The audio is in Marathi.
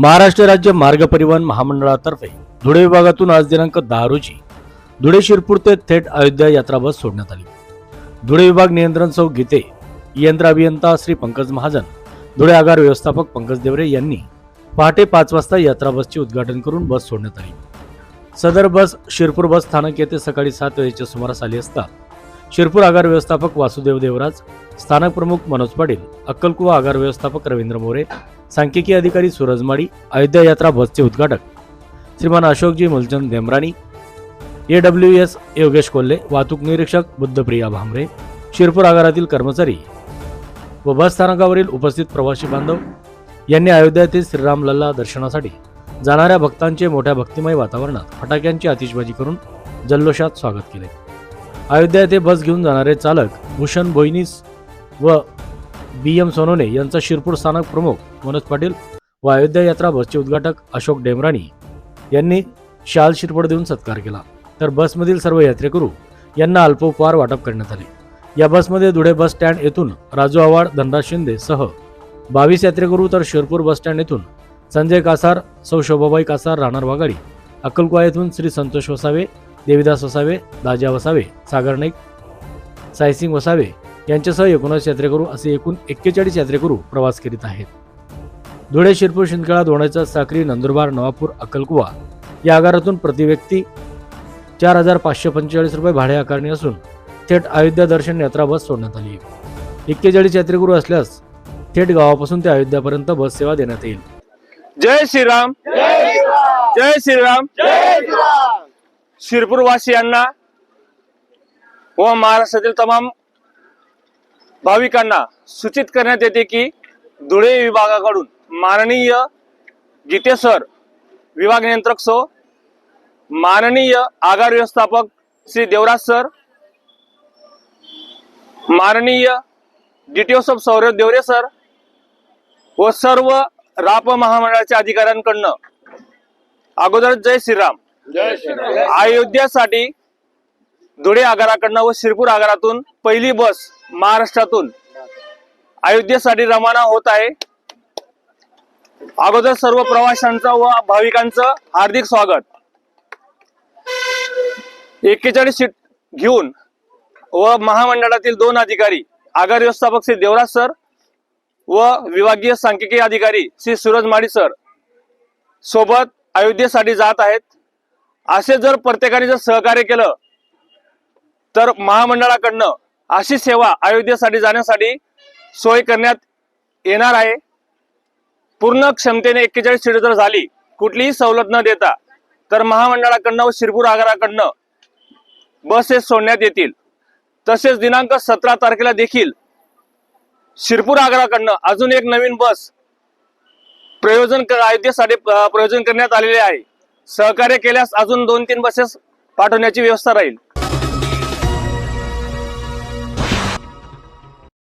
महाराष्ट्र राज्य मार्ग परिवहन महामंडळातर्फे धुळे विभागातून आज दिनांक दहा रोजी धुळे शिरपूर ते थेट अयोध्या यात्रा बस सोडण्यात आली. धुळे विभाग नियंत्रण सौ गीते यंत्र अभियंता श्री पंकज महाजन धुळे आगार व्यवस्थापक पंकज देवरे यांनी पहाटे पाच वाजता यात्रा बसचे उद्घाटन करून बस सोडण्यात आली. सदर बस शिरपूर बस स्थानक येथे सकाळी सात वाजेच्या सुमारास आली असता शिरपूर आगार व्यवस्थापक वासुदेव देवराज स्थानक प्रमुख मनोज पाटील अक्कलकुवा आगार व्यवस्थापक रवींद्र मोरे सांख्यिकी अधिकारी सूरज माडी अयोध्या यात्रा बसचे उद्घाटक श्रीमान Ashokji Mulchand Demrani A W S Yogesh Kolhe वाहतूक निरीक्षक बुद्धप्रिया भामरे शिरपूर आगारातील कर्मचारी व बस स्थानकावरील उपस्थित प्रवासी बांधव यांनी अयोध्या येथील श्रीराम लल्ला दर्शनासाठी जाणाऱ्या भक्तांचे मोठ्या भक्तिमय वातावरणात फटाक्यांची आतिषबाजी करून जल्लोषात स्वागत केले. अयोध्या येथे बस घेऊन जाणारे चालक भूषण बोईनीस व बी एम सोनोने यांचा शिरपूर स्थानक प्रमुख मनोज पाटील व अयोध्या यात्रा बसचे उद्घाटक अशोक डेमराणी यांनी शाल शिरपड देऊन सत्कार केला. तर बसमधील सर्व यात्रेकरू यांना अल्पोपहार वाटप करण्यात आले. या बसमध्ये धुळे बस स्टँड येथून राजू आव्हाड धनराज शिंदे सह बावीस यात्रेकरू तर शिरपूर बस स्टँड येथून संजय कासार सौ शोभाबाई कासार राहणार वाघाडी अक्कलकुवा येथून श्री संतोष वसावे देविदास वसावे दाजा वसावे सागर नाईक सायसिंग वसावे यांच्यासह एकोणीस यात्रेकरू असे एकूण एक्केचाळीस यात्रेकरू प्रवास करीत आहेत. धुळे शिरपूर शिंदखेडा दोण्याचा साक्री नंदुरबार नवापूर अक्कलकुवा या आगारातून प्रति व्यक्ती चार हजार पाचशे पंचेचाळीस रुपये भाडे आकारणी असून थेट अयोध्या दर्शन यात्रा बस सोडण्यात आली. एक्केचाळीस यात्रेकरू असल्यास थेट गावापासून ते अयोध्यापर्यंत बस सेवा देण्यात येईल. जय श्रीराम. जय श्रीराम. शिरपूर शिरपूरवासियांना व महाराष्ट्रातील तमाम भाविकांना सूचित करण्यात येते की धुळे विभागाकडून माननीय गीते सर विभाग नियंत्रक सो माननीय आगार व्यवस्थापक श्री देवराज सर माननीय DTO sub Saurabh Deore sir व सर्व राप महामंडळाच्या अधिकाऱ्यांकडनं अगोदर जय श्रीराम. अयोध्यासाठी धुळे आगाराकडनं व शिरपूर आगारातून पहिली बस महाराष्ट्रातून अयोध्येसाठी रवाना होत आहे. अगोदर सर्व प्रवाशांचं व भाविकांचं हार्दिक स्वागत. एक्केचाळीस सीट घेऊन व महामंडळातील दोन अधिकारी आगार व्यवस्थापक श्री देवराज सर व विभागीय सांख्यिकी अधिकारी श्री सूरज माडी सर सोबत अयोध्येसाठी जात आहेत. असे जर प्रत्येकाने जर सहकार्य केलं तर महामंडळाकडनं अशी सेवा अयोध्येसाठी जाण्यासाठी सोय करण्यात येणार आहे. पूर्ण क्षमतेने एक्केचाळीस सीट जर झाली कुठलीही सवलत न देता तर महामंडळाकडनं व शिरपूर आगाराकडनं बसेस सोडण्यात येतील. तसेच दिनांक सतरा तारखेला देखील शिरपूर आगाराकडनं अजून एक नवीन बस प्रयोजन अयोध्येसाठी प्रयोजन करण्यात आलेले आहे. सहकार्य केल्यास अजून दोन तीन बसेस पाठवण्याची व्यवस्था राहील.